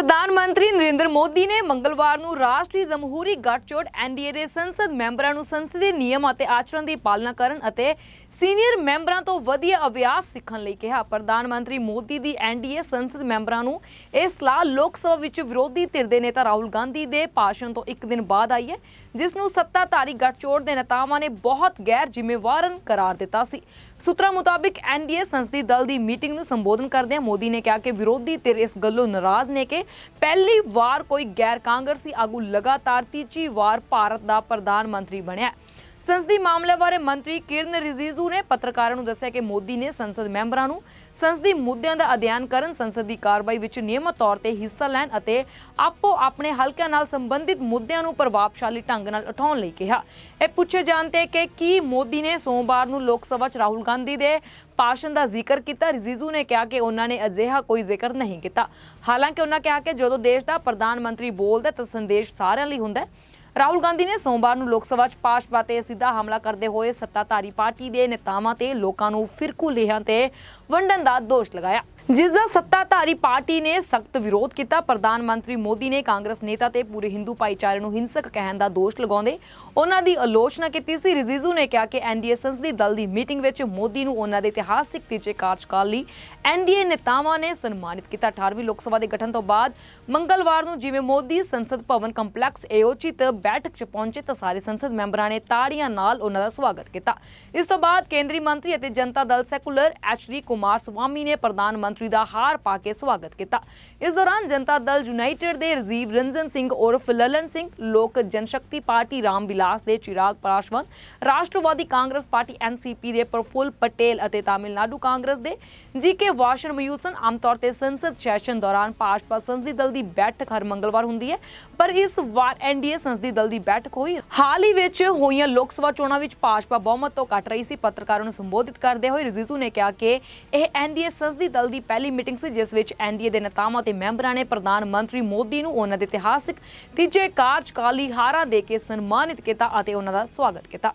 ਪ੍ਰਧਾਨ ਮੰਤਰੀ ਨਰਿੰਦਰ ਮੋਦੀ ਨੇ ਮੰਗਲਵਾਰ ਨੂੰ ਰਾਸ਼ਟਰੀ ਜਮਹੂਰੀ ਗੱਠਜੋੜ ਐਨਡੀਏ ਦੇ ਸੰਸਦ ਮੈਂਬਰਾਂ ਨੂੰ ਸੰਸਦੀ ਨਿਯਮ ਅਤੇ ਆਚਰਣ ਦੀ ਪਾਲਣਾ ਕਰਨ ਅਤੇ ਸੀਨੀਅਰ ਮੈਂਬਰਾਂ ਤੋਂ ਵਧੀਆ ਅਭਿਆਸ ਸਿੱਖਣ ਲਈ ਕਿਹਾ। ਪ੍ਰਧਾਨ ਮੰਤਰੀ ਮੋਦੀ ਦੀ ਐਨਡੀਏ ਸੰਸਦ ਮੈਂਬਰਾਂ ਨੂੰ ਇਹ ਸਲਾਹ ਲੋਕ ਸਭਾ ਵਿੱਚ ਵਿਰੋਧੀ ਧਿਰ ਦੇ ਨੇਤਾ ਰਾਹੁਲ ਗਾਂਧੀ ਦੇ ਭਾਸ਼ਣ ਤੋਂ ਇੱਕ ਦਿਨ ਬਾਅਦ ਆਈ ਹੈ, ਜਿਸ ਨੂੰ ਸੱਤਾਧਾਰੀ ਗੱਠਜੋੜ ਦੇ ਨੇਤਾਵਾਂ ਨੇ ਬਹੁਤ ਗੈਰ ਜ਼ਿੰਮੇਵਾਰਨ ਕਰਾਰ ਦਿੱਤਾ ਸੀ। ਸੂਤਰਾਂ ਮੁਤਾਬਿਕ ਐਨਡੀਏ ਸੰਸਦੀ ਦਲ ਦੀ ਮੀਟਿੰਗ ਨੂੰ ਸੰਬੋਧਨ ਕਰਦਿਆਂ ਮੋਦੀ ਨੇ ਕਿਹਾ ਕਿ ਵਿਰੋਧੀ ਧਿਰ ਇਸ ਗੱਲੋਂ ਨਾਰਾਜ਼ ਨੇ ਕਿ ਪਹਿਲੀ ਵਾਰ ਕੋਈ ਗੈਰ ਕਾਂਗਰਸੀ ਆਗੂ ਲਗਾਤਾਰ ਤੀਜੀ ਵਾਰ ਭਾਰਤ ਦਾ ਪ੍ਰਧਾਨ ਮੰਤਰੀ ਬਣਿਆ ਸੰਸਦੀ ਮਾਮਲੇ ਬਾਰੇ ਮੰਤਰੀ ਕਿਰਨ ਰਿਜੀਜੂ ਨੇ ਪੱਤਰਕਾਰਾਂ ਨੂੰ ਦੱਸਿਆ ਕਿ ਮੋਦੀ ਨੇ ਸੰਸਦ ਮੈਂਬਰਾਂ ਨੂੰ ਸੰਸਦੀ ਮੁੱਦਿਆਂ ਦਾ ਅਧਿਐਨ ਕਰਨ ਸੰਸਦ ਕਾਰਵਾਈ ਵਿੱਚ ਨਿਯਮਤ ਤੌਰ ਤੇ ਹਿੱਸਾ ਲੈਣ ਅਤੇ ਆਪੋ ਆਪਣੇ ਹਲਕਿਆਂ ਨਾਲ ਸੰਬੰਧਿਤ ਮੁੱਦਿਆਂ ਨੂੰ ਪ੍ਰਭਾਵਸ਼ਾਲੀ ਢੰਗ ਨਾਲ ਉਠਾਉਣ ਲਈ ਕਿਹਾ। ਇਹ ਪੁੱਛੇ ਜਾਣ ਤੇ ਕਿ ਕੀ ਮੋਦੀ ਨੇ ਸੋਮਵਾਰ ਨੂੰ ਲੋਕ ਸਭਾ 'ਚ ਰਾਹੁਲ ਗਾਂਧੀ ਦੇ ਭਾਸ਼ਣ ਦਾ ਜ਼ਿਕਰ ਕੀਤਾ। ਰਿਜੀਜੂ ਨੇ ਕਿਹਾ ਕਿ ਉਹਨਾਂ ਨੇ ਅਜਿਹਾ ਕੋਈ ਜ਼ਿਕਰ ਨਹੀਂ ਕੀਤਾ। ਹਾਲਾਂਕਿ ਉਹਨਾਂ ਕਿਹਾ ਕਿ ਜਦੋਂ ਦੇਸ਼ ਦਾ ਪ੍ਰਧਾਨ ਮੰਤਰੀ ਬੋਲਦਾ ਤਾਂ ਸੰਦੇਸ਼ ਸਾਰਿਆਂ ਲਈ ਹੁੰਦਾ ਹੈ। ਰਾਹੁਲ ਗਾਂਧੀ ਨੇ ਸੋਮਵਾਰ ਨੂੰ ਲੋਕ ਸਭਾ 'ਚ ਭਾਜਪਾ ਤੇ ਸਿੱਧਾ ਹਮਲਾ ਕਰਦੇ ਹੋਏ ਸੱਤਾਧਾਰੀ ਪਾਰਟੀ ਦੇ ਨੇਤਾਵਾਂ ਤੇ ਲੋਕਾਂ ਨੂੰ ਫਿਰਕੂ ਲੇਹਾਂ ਤੇ ਵੰਡਣ ਦਾ ਦੋਸ਼ ਲਗਾਇਆ। ਜਿਸ ਦਾ ਸੱਤਾਧਾਰੀ ਪਾਰਟੀ ਨੇ ਸਖਤ ਵਿਰੋਧ ਕੀਤਾ। ਪ੍ਰਧਾਨ ਮੰਤਰੀ ਮੋਦੀ ਨੇ ਕਾਂਗਰਸ ਨੇਤਾ ਤੇ ਪੂਰੇ ਹਿੰਦੂ ਭਾਈਚਾਰੇ ਨੂੰ ਹਿੰਸਕ ਕਹਿਣ ਦਾ ਦੋਸ਼ ਲਗਾਉਂਦੇ ਉਹਨਾਂ ਦੀ ਆਲੋਚਨਾ ਕੀਤੀ ਸੀ। ਰਿਜੀਜੂ ਨੇ ਕਿਹਾ ਕਿ ਐਨਡੀਏ ਸੰਸਦੀ ਦਲ ਦੀ ਮੀਟਿੰਗ ਵਿੱਚ ਮੋਦੀ ਨੂੰ ਉਹਨਾਂ ਦੇ ਇਤਿਹਾਸਿਕ ਤੀਜੇ ਕਾਰਜਕਾਲ ਲਈ ਐਨਡੀਏ ਨੇਤਾਵਾਂ ਨੇ ਸਨਮਾਨਿਤ ਕੀਤਾ। 18ਵੀਂ ਲੋਕ ਸਭਾ ਦੇ ਗਠਨ ਤੋਂ ਬਾਅਦ ਮੰਗਲਵਾਰ ਨੂੰ ਜਿਵੇਂ ਮੋਦੀ ਸੰਸਦ ਭਵਨ ਕੰਪਲੈਕਸ ਆਯੋਜਿਤ ਬੈਠਕ 'ਚ ਪਹੁੰਚੇ ਤਾਂ ਸਾਰੇ ਸੰਸਦ ਮੈਂਬਰਾਂ ਨੇ ਤਾੜੀਆਂ ਨਾਲ ਉਹਨਾਂ ਦਾ ਸਵਾਗਤ ਕੀਤਾ। ਇਸ ਤੋਂ ਬਾਅਦ ਕੇਂਦਰੀ ਮੰਤਰੀ ਅਤੇ Janata Dal secular HD Kumaraswamy ਨੇ ਪ੍ਰਧਾਨ ਮੰਤਰੀ ਦਾ ਹਾਰ ਪਾ ਕੇ ਸਵਾਗਤ ਕੀਤਾ। ਇਸ ਦੌਰਾਨ ਜਨਤਾ ਦਲ ਯੂਨਾਈਟਿਡ ਦੇ ਰਜੀਵ ਰੰਜਨ ਸਿੰਘ ਉਰਫ ਲਲਨ ਸਿੰਘ, ਲੋਕ ਜਨਸ਼ਕਤੀ ਪਾਰਟੀ ਰਾਮ ਵਿਲਾਸ ਦੇ ਚਿਰਾਗ ਪਾਸਵਾਨ, ਰਾਸ਼ਟਰਵਾਦੀ ਕਾਂਗਰਸ ਪਾਰਟੀ ਐਨਸੀਪੀ ਦੇ ਪ੍ਰਫੁੱਲ ਪਟੇਲ ਅਤੇ ਤਾਮਿਲਨਾਡੂ ਕਾਂਗਰਸ ਦੇ ਜੀਕੇ ਵਾਸ਼ਨ ਮੌਜੂਦ ਸਨ। ਆਮ ਤੌਰ ਤੇ ਸੰਸਦ ਸੈਸ਼ਨ ਦੌਰਾਨ ਭਾਜਪਾ ਸੰਸਦੀ ਦਲ ਦੀ ਬੈਠਕ ਹਰ ਮੰਗਲਵਾਰ ਹੁੰਦੀ ਹੈ, ਪਰ ਇਸ ਵਾਰ ਐਨਡੀਏ ਸੰਸਦੀ ਦਲ ਦੀ ਬੈਠਕ ਹੋਈ। ਹਾਲ ਹੀ ਵਿੱਚ ਹੋਈਆਂ ਲੋਕ ਸਭਾ ਚੋਣਾਂ ਵਿੱਚ ਭਾਜਪਾ ਬਹੁਮਤ ਤੋਂ ਘਟ ਰਹੀ ਸੀ। ਪੱਤਰਕਾਰਾਂ ਨੂੰ ਸੰਬੋਧਿਤ ਕਰਦੇ ਹੋਏ ਰਿਜੀਜੂ ਨੇ ਕਿਹਾ ਕਿ ਇਹ ਐਨਡੀਏ ਸੰਸਦੀ ਦਲ ਦੀ ਪਹਿਲੀ ਮੀਟਿੰਗ ਸੀ, ਜਿਸ ਵਿੱਚ ਐਨਡੀਏ ਦੇ ਨੇਤਾਵਾਂ ਤੇ ਮੈਂਬਰਾਂ ਨੇ ਪ੍ਰਧਾਨ ਮੰਤਰੀ ਮੋਦੀ ਨੂੰ ਉਹਨਾਂ ਦੇ ਇਤਿਹਾਸਿਕ ਤੀਜੇ ਕਾਰਜਕਾਲੀ ਹਾਰਾਂ ਦੇ ਕੇ ਸਨਮਾਨਿਤ ਕੀਤਾ ਅਤੇ ਉਹਨਾਂ ਦਾ ਸਵਾਗਤ ਕੀਤਾ।